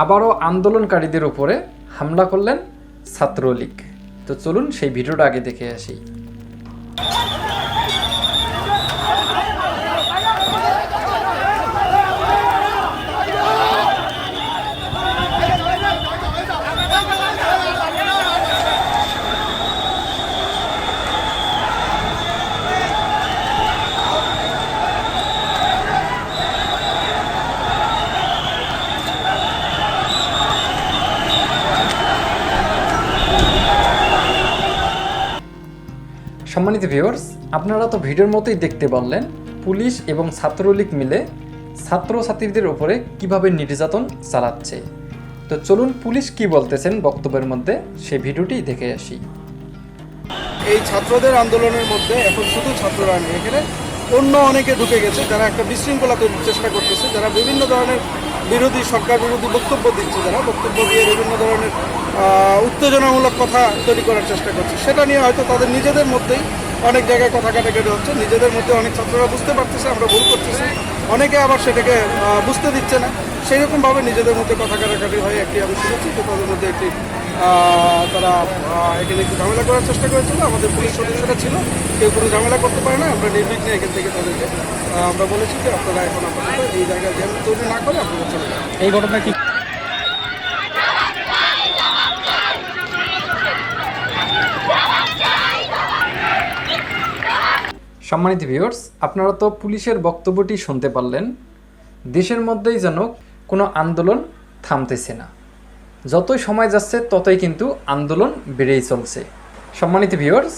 আবারও আন্দোলনকারীদের উপরে হামলা করলেন ছাত্রলীগ। তো চলুন সেই ভিডিওটা আগে দেখে আসি। সম্মানিত ভিউয়ার্স আপনারা তো ভিডিওর মতোই দেখতে পারলেন, পুলিশ এবং ছাত্রলীগ মিলে ছাত্রছাত্রীদের উপরে কীভাবে নির্যাতন চালাচ্ছে। তো চলুন পুলিশ কি বলতেছেন বক্তব্যের মধ্যে সেই ভিডিওটি দেখে আসি। এই ছাত্রদের আন্দোলনের মধ্যে এখন শুধু ছাত্ররা নেই, এখানে অন্য অনেকে ঢুকে গেছে, যারা একটা বিশৃঙ্খলা তৈরির চেষ্টা করতেছে, যারা বিভিন্ন ধরনের বিরোধী সরকার বিরোধী বক্তব্য দিচ্ছে যারা, বক্তব্য দিয়ে বিভিন্ন ধরনের উত্তেজনামূলক কথা তৈরি করার চেষ্টা করছে। সেটা নিয়ে হয়তো তাদের নিজেদের মধ্যেই অনেক জায়গায় কথা কাটাকাটি হচ্ছে। নিজেদের মধ্যে অনেক ছাত্ররা বুঝতে পারতেছে, আমরা ভুল করতেছি। অনেকে আবার সেটাকে বুঝতে দিচ্ছে না। সেই রকমভাবে নিজেদের মধ্যে কথা কাটাকাটি হয় একটি আমি শুনেছি যে তাদের মধ্যে একটি আহ, তারা এখানে একটু ঝামেলা করার চেষ্টা করেছিল আমাদের পুলিশ সদস্যরা ছিল কেউ কোনো ঝামেলা করতে পারে না আমরা নির্বিঘ্নে এখান থেকে তাদেরকে আমরা বলেছি যে আপনারা এখন আপাতত এই জায়গায় যেন তৈরি না করে আপনারা চলে যান। এই ঘটনা কি? সম্মানিত ভিউয়ার্স আপনারা তো পুলিশের বক্তব্যটি শুনতে পারলেন। দেশের মধ্যেই যেন কোনো আন্দোলন থামতেছে না। যতই সময় যাচ্ছে, ততই কিন্তু আন্দোলন বেড়েই চলছে। সম্মানিত ভিউয়ার্স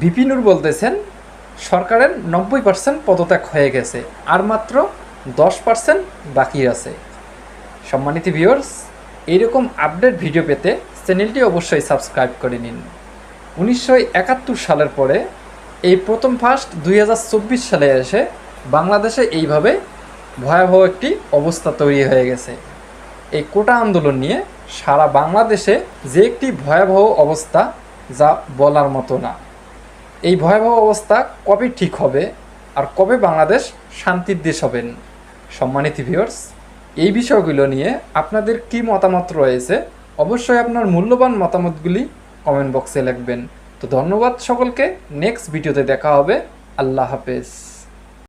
বিপিনুর বলতেছেন, সরকারের নব্বই পার্সেন্ট পদত্যাগ হয়ে গেছে, আর মাত্র দশ পার্সেন্ট বাকি আছে। সম্মানিত ভিউয়ার্স এইরকম আপডেট ভিডিও পেতে চ্যানেলটি অবশ্যই সাবস্ক্রাইব করে নিন। উনিশশো একাত্তর সালের পরে এই প্রথম ফার্স্ট দুই হাজার চব্বিশ সালে এসে বাংলাদেশে এইভাবে ভয়াবহ একটি অবস্থা তৈরি হয়ে গেছে। এই কোটা আন্দোলন নিয়ে সারা বাংলাদেশে যে একটি ভয়াবহ অবস্থা, যা বলার মতো না। এই ভয়াবহ অবস্থা কবে ঠিক হবে আর কবে বাংলাদেশ শান্তির দেশ হবেন? সম্মানিত ভিউয়ার্স এই বিষয়গুলো নিয়ে আপনাদের কি মতামত রয়েছে অবশ্যই আপনার মূল্যবান মতামতগুলি কমেন্ট বক্সে লিখবেন। তো ধন্যবাদ সকলকে নেক্সট ভিডিওতে দেখা হবে। আল্লাহ হাফেজ।